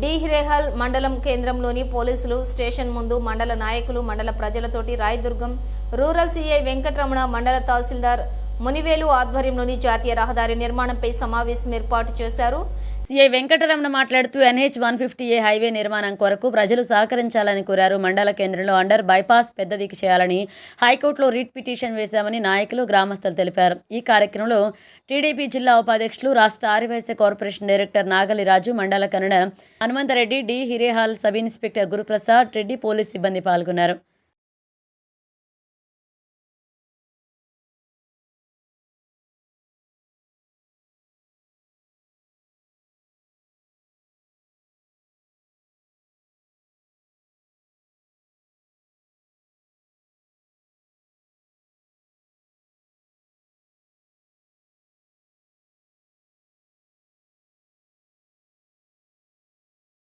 డిహ్రేహల్ మండలం కేంద్రంలోని పోలీసులు స్టేషన్ ముందు మండల నాయకులు మండల ప్రజలతోటి రాయదుర్గం రూరల్ సీఐ వెంకటరమణ మండల తహసీల్దార్ మునివేలు ఆధ్వర్యంలోని జాతీయ రహదారి నిర్మాణంపై సమావేశం ఏర్పాటు చేశారు. సీఐ వెంకటరమణ మాట్లాడుతూ NH one fifty A highway నిర్మాణం కొరకు ప్రజలు సహకరించాలని కోరారు. మండల కేంద్రంలో అండర్ బైపాస్ పెద్దదికి చేయాలని హైకోర్టులో రిట్ పిటిషన్ వేశామని నాయకులు గ్రామస్తులు తెలిపారు. ఈ కార్యక్రమంలో టీడీపీ జిల్లా ఉపాధ్యక్షులు రాష్ట్ర ఆర్యవైశ్య కార్పొరేషన్ డైరెక్టర్ నాగలిరాజు మండల Kannada Hanumanthareddy D. Hirehal sub inspector Guruprasad Reddy police సిబ్బంది పాల్గొన్నారు.